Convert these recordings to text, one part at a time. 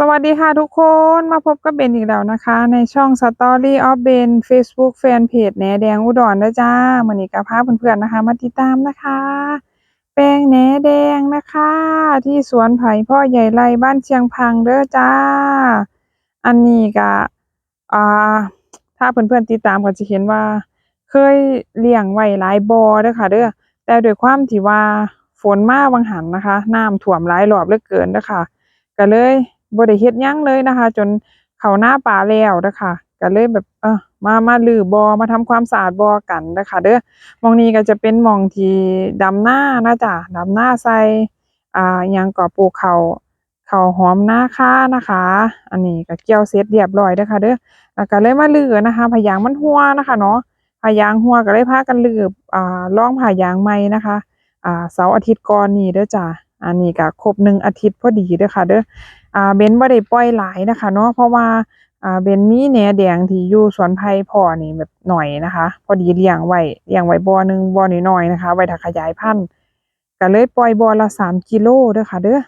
สวัสดีค่ะทุกคนมาพบกับเบนอีกแล้วนะคะ ในช่อง Story of Ben Facebook Fanpage แหนแดงอุดรนะจ้ามื้อนี้ก็พาเพื่อนๆนะคะ มาติดตามนะคะ แปลงแหนแดงนะคะ ที่สวนไผ่พ่อใหญ่ไร่บ้านเชียงพังเด้อจ้า อันนี้ก็อ่าถ้าเพื่อนๆติดตามก็จะเห็นว่า เคยเลี้ยงไว้หลายบ่อเด้อค่ะเด้อแต่ด้วยความที่ว่าฝนมาวังหันนะคะน้ำท่วมหลายรอบเหลือเกินเด้อค่ะก็เลย บ่ได้เฮ็ดหยังเลยนะคะ จนเข้าหน้าป่าแล้วเด้อค่ะก็เลยแบบเออมามารื้อบอมาทำความสะอาดบอกันเด้อค่ะเด้อมองนี้ก็จะเป็นมองที่ดำนานะจ้ะดำนาใส่อ่ายังก็ปลูกข้าวข้าหอมหน้าข่านะคะ อันนี้ก็เกี่ยวเสร็จเรียบร้อยเด้อค่ะเด้อแล้วก็เลยมารื้อนะคะผายางมันรั่วนะคะเนาะผายางรั่วก็เลยพากันรื้ออ่าลองผายางใหม่นะคะอ่าเสาร์อาทิตย์ก่อนนี้เด้อจ้ะอันนี้ก็ครบหนึ่งอาทิตย์พอดีเด้อค่ะเด้อ อ่าเบนบ่ได้ปล่อยหลายนะคะเนาะเพราะว่าอ่าเบนมีแหนแดงที่อยู่สวนไผ่พ่อนี่แบบหน่อยนะคะ พอดีเลี้ยงไว้เลี้ยงไว้บ่อหนึงบ่อน้อยๆนะคะ ไว้ถ้าขยายพันธุ์ก็เลยปล่อยบ่อละสามกิโลเด้อค่ะเด้อ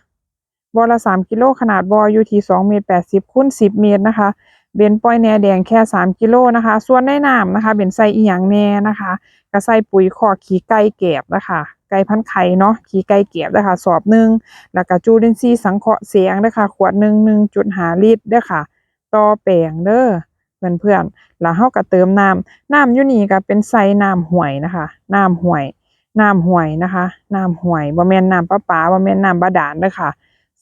บ่อละสามกิโลขนาดบ่ออยู่ที่สองเมตรแปดสิบคูณสิบเมตรนะคะเบนปล่อยแหนแดงแค่สามกิโลนะคะ ส่วนในน้ำนะคะเบนใส่อีหยังแหน่นะคะก็ใส่ปุ๋ยคอกขี้ไก่แกบนะคะ ไก่พันไข่เนาะขี้ไก่แกบนะคะสอบหนึ่งแล้วก็จุลินทรีย์สังเคราะห์แสงเด้ค่ะขวดหนึ่งหนึ่งจุดหาลิตรเด้ค่ะ ต่อแปลงเด้อเพื่อนๆแล้วเฮาก็เติมน้ำน้ำยูนี่ก็เป็นไซน้ำห้วยนะคะน้ำห้วยน้ำห้วยนะคะน้ำห้วยบ่แม่นน้ำประปาบ่แม่นน้ำบาดาลเด้อค่ะ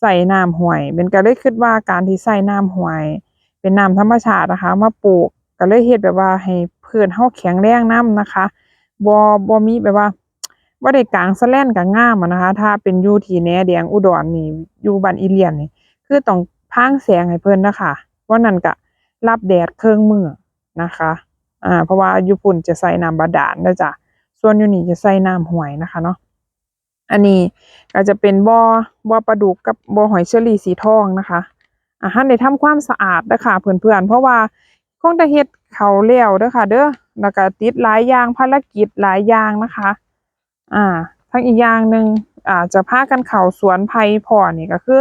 ใส่น้ำห้วยเป็นก็เลยคิดว่าการที่ใส่น้ำห้วย เป็นน้ำธรรมชาตินะคะ มาปลูกก็เลยเฮ็ดแบบว่าให้พืชเฮาแข็งแรงนํนะคะบ่บ่มีแบบว่า บ่ได้กลางสแลนก็งามอะนะคะ ถ้าเป็นอยู่ที่แหนแดงอุดรนี่อยู่บ้านอีเลียนนี่คือต้องพางแสงให้เพิ่นนะคะวันนั้นก็รับแดดเครึ่องมือนะคะอ่าเพราะว่าอยู่พุ่นจะใส่น้ำบาดาลเด้อจ้ะส่วนอยู่นี่จะใส่น้ำห้วยนะคะเนาะอันนี้ก็จะเป็นบ่อบ่อปลาดุกกับบ่อหอยเชอรี่สีทองนะคะอ่าหั้นได้ทำความสะอาดเด้อค่ะเพื่อนๆเพราะว่าคงจะเฮ็ดเขาแล้วเด้อค่ะ เด้อแล้วก็ติดหลายอย่างภารกิจหลายอย่างนะคะ อ่าทั้งอีกอย่างหนึ่งอ่าจะพากันเข้าสวนไผ่พ่อนี่ก็คือ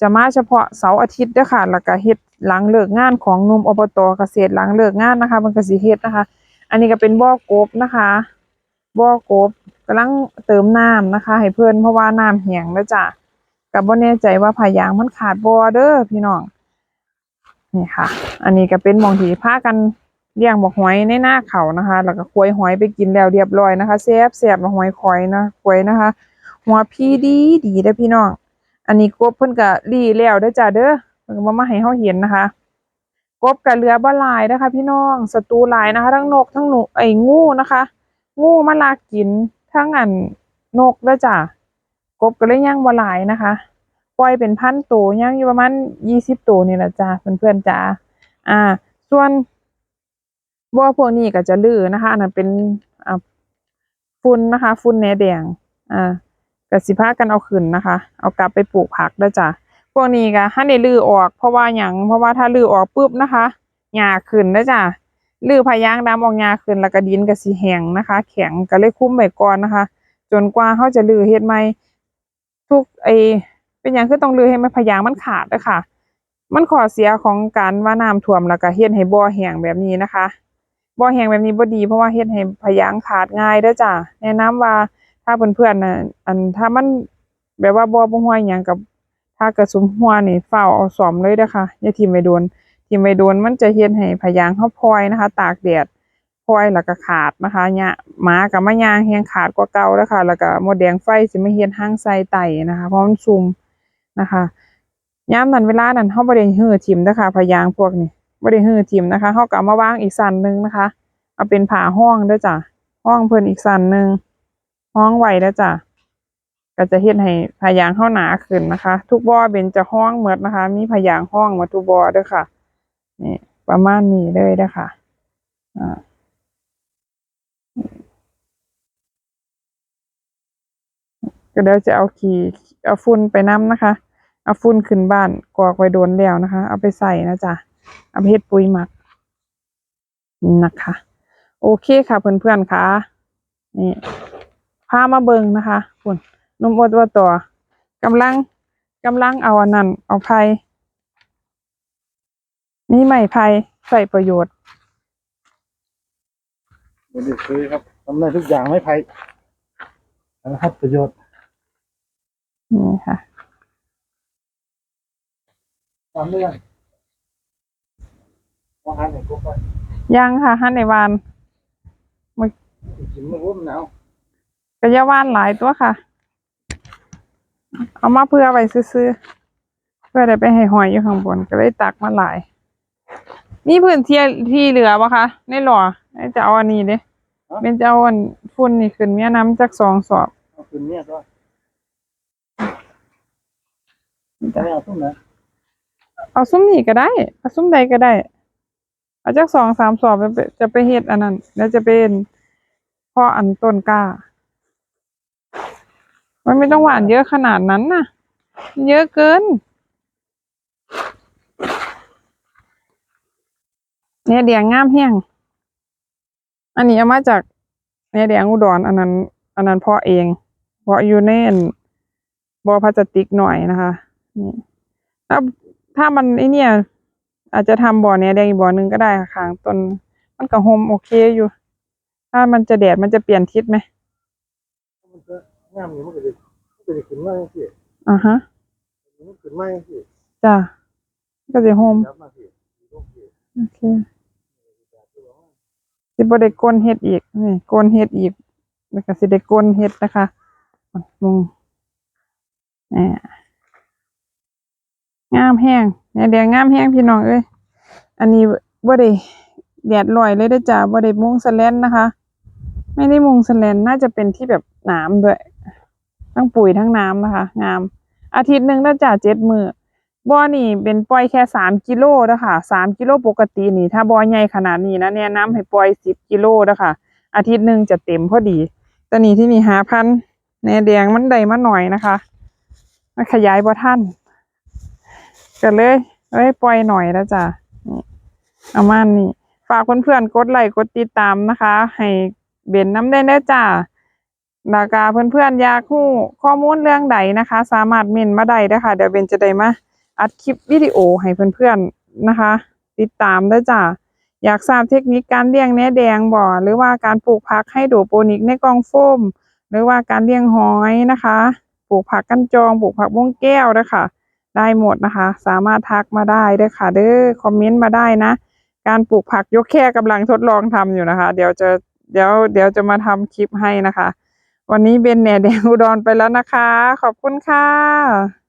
จะมาเฉพาะเสาร์อาทิตย์เด้อค่ะแล้วก็เฮ็ดหลังเลิกงานของหนุ่มอบตเกษตรหลังเลิกงานนะคะมันก็สิเฮ็ดนะคะ อันนี้ก็เป็นบ่อกบนะคะบ่อกบกำลังเติมน้ำนะคะ ให้เพิ่นเพราะว่าน้ำแห้งแล้วจ้ะก็บ่แน่ใจว่าผายางมันขาดบ่เด้อพี่น้องนี่ค่ะ อันนี้ก็เป็นหมองที่พากัน เลี้ยงบักหอยในหน้าเขานะคะ แล้วก็ควยหอยไปกินแล้วเรียบร้อยนะคะแซ่บแซ่บบักหอยคอยนะควยนะคะ หัวพี่ดีดีเด้พี่น้อง อันนี้กบเพิ่นก็รีแล้วเด้อจ้าเด้อเพิ่นมามาให้เฮาเห็นนะคะ กบกับเรือบ่หลายนะคะ พี่น้องศัตรูหลายนะคะ ทั้งนกทั้งหนูไอ้งูนะคะ งูมาลากกินทั้งอันนกเด้อจ้ากบก็เลยย่างบ่หลายนะคะปล่อยเป็นพันตัวย่างอยู่ประมาณยี่สิบตัวนี่แหละจ้าเพื่อนๆจ้าอ่า ส่วน บัวพวกนี้ก็จะลื้อนะคะ อันนั้นเป็นฝุ่นนะคะฝุ่นแหนแดงอ่าก็สิพากันเอาขึ้นนะคะ เอากลับไปปลูกผักเด้จ้ะพวกนี้ก็ให้ได้ลื้อออกเพราะว่าหยังเพราะว่าถ้าลื้อออกปุ๊บนะคะหญ้าขึ้นเด้จ้ะลื้อพะยางดำออกหญ้าขึ้นแล้วก็ดินก็สิแห้งนะคะ แข็งก็เลยคุ้มไว้ก่อนนะคะ จนกว่าเขาจะลื้อเฮ็ดใหม่ทุกไอเป็นหยังคือต้องลื้อให้มันพะยางมันขาดด้ค่ะมันข้อเสียของการว่าน้ำท่วมแล้วก็เฮ็ดให้บ่อแห้งแบบนี้นะคะ บ่อแห้งแบบนี้บ่ดีเพราะว่าเฮ็ดให้พะยางขาดง่ายเด้อจ้ะแนะนำว่าถ้าเพื่อนๆน่ะอันถ้ามันแบบว่าบ่บ่ฮู้อิหยังกับถ้ากระสุมหัวนี่เฝ้าเอาซ่อมเลยเด้อค่ะอย่าทิ่มไว้โดนทิ่มไว้โดนมันจะเฮ็ดให้พะยางเฮาพลอยนะคะ ตากแดดพลอยแล้วก็ขาดนะคะเนี่ยหมากับมะยางแฮงขาดกว่าเก่าเด้อค่ะ แล้วก็มดแดงไฟสิมาเฮ็ดหางใส่ไตนะคะ เพราะมันซุ่มนะคะยามนั้นเวลานั้นเฮาบ่ได้ฮื้อทิ่มเด้อค่ะพะยางพวกนี้ บ่ได้ฮื้อทิ่มนะคะเฮาก็เอามาวางอีกสันหนึ่งนะคะ เอาเป็นผ้าห้องด้อจ้ะห้องเพิ่นอีกสันหนึ่งห้องไว้แล้วจ้ะก็จะเฮ็ดให้พายางเข้าหนาขึ้นนะคะ ทุกบ่อเป็นจะห้องหมดนะคะ มีพายางห้องมาทุกบ่อเด้อค่ะนี่ประมาณนี้เลยเด้อค่ะอ่าก็เดี๋ยวจะเอาขี้เอาฝุ่นไปน้ำนะคะ เอาฝุ่นขึ้นบ้านกรอกไว้โดนแล้วนะคะ เอาไปใส่นะจ๊ะ เอาไปเฮ็ดปุ๋ยหมักนะคะ โอเคค่ะเพื่อนๆค่ะนี่พามาเบิ่งนะคะคุณนมอดว่าตัวกำลังกำลังเอาอันนั้นเอาไผ่มีไม้ไผ่ใส่ประโยชน์ไม่ได้ซื้อครับทำได้ทุกอย่างไม่ไผ่นะครับประโยชน์นี่ค่ะตามเรื่องว่า หาไหนก็ไปยังค่ะฮันในวานกินมันรู้มันหนาวกระยาว่านหลายตัวค่ะ เอามาเพื่อไว้ซื้อๆเพื่อได้ไปให้หอยอยู่ข้างบนก็เลยตักมาหลายนี่พื้นที่ที่เหลือปะคะในหล่อให้จะเอาอันนี้เด้เป็นจะเอาอันฝุ่นนี่ขึ้นเมียน้ำจากสองสอบเอาคืนเนี้ยก็นี่จะจ้ะไม่เอาตุ้มนะเอาซุ้มนี่ก็ได้เอาซุ้มใดก็ได้เอาจากสองสามสอบจะไปเฮ็ดอันนั้นแล้วจะเป็นพ่ออันต้นกล้า มันไม่ต้องหวานเยอะขนาดนั้นน่ะ เยอะเกิน เนี่ยเดียงงามแห้งอันนี้เอามาจากเนี่ยเดียงอุดรอันนั้น อันนั้นพาะเองเพราะอยู่ในอันบอพลาสติกหน่อยนะคะนี่แล้วถ้ามันไอเนี่ย อาจจะทำบ่อเนี่ยแดงอีกบ่อหนึงก็ได้ค่ะข้างต้นมันก็โฮมโอเคอยู่ ถ้ามันจะแดดมันจะเปลี่ยนทิศไหมมันจะงามอยู่มันก็จะมันก็จะขึ้นมาอย่างที่อ่าฮะมันขึ้นมาอย่างที่จ้ะก็จะโฮมยับมาที่ลูกที่โอเคสิบ่ได้กลนเฮ็ดอีกนี่กลนเฮ็ดอีกแล้วก็สิได้กลนเฮ็ดนะคะมุงแหมงามแห้ง เนี่ยแดงงามแห้งพี่น้องเอ้ยอันนี้บ่ได้แดดลอยเลยเด้จ้าบ่ได้มุงสแลนนะคะ ไม่ได้มุงสแลนน่าจะเป็นที่แบบน้ำด้วย ทั้งปุ๋ยทั้งน้ำนะคะ งาม อาทิตย์หนึ่งน่าจะเจ็ดมือบ่อนี่เป็นปล่อยแค่สามกิโลนะคะสามกิโลปกตินี่ ถ้าบ่อใหญ่ขนาดนี้นะแนะนำให้ปล่อยสิบกิโลนะคะอาทิตย์หนึ่งจะเต็มพอดีแตอนนี้ที่นี่หาพันแนแดงมันได้มาหน่อยนะคะมันขยายบ่ทัน ก็เลยเอ้ยปล่อยหน่อยแล้วจ้ะนี่เอามานี่ ฝากเพื่อนๆกดไลค์กดติดตามนะคะ ให้เบนน้ำได้ได้จ้าดากาเพื่อนๆอยากรู้ข้อมูลเรื่องใดนะคะ สามารถเมนมาได้เด้ค่ะเดี๋ยวเบนจะได้มาอัดคลิปวิดีโอให้เพื่อนๆนะคะ ติดตามได้จ้าอยากทราบเทคนิคการเลี้ยงแหนแดงบ่หรือว่าการปลูกผักให้โดโปนิกในกองโฟม หรือว่าการเลี้ยงหอยนะคะ ปลูกผักกันจอง ปลูกผักบ้วงแก้วนะคะ ได้หมดนะคะ สามารถทักมาได้เด้ค่ะ เด้อคอมเมนต์มาได้นะ การปลูกผักยกแค่กำลังทดลองทำอยู่นะคะ เดี๋ยวจะเดี๋ยวเดี๋ยวจะมาทำคลิปให้นะคะ วันนี้เบนแหน่แดงอุดรไปแล้วนะคะ ขอบคุณค่ะ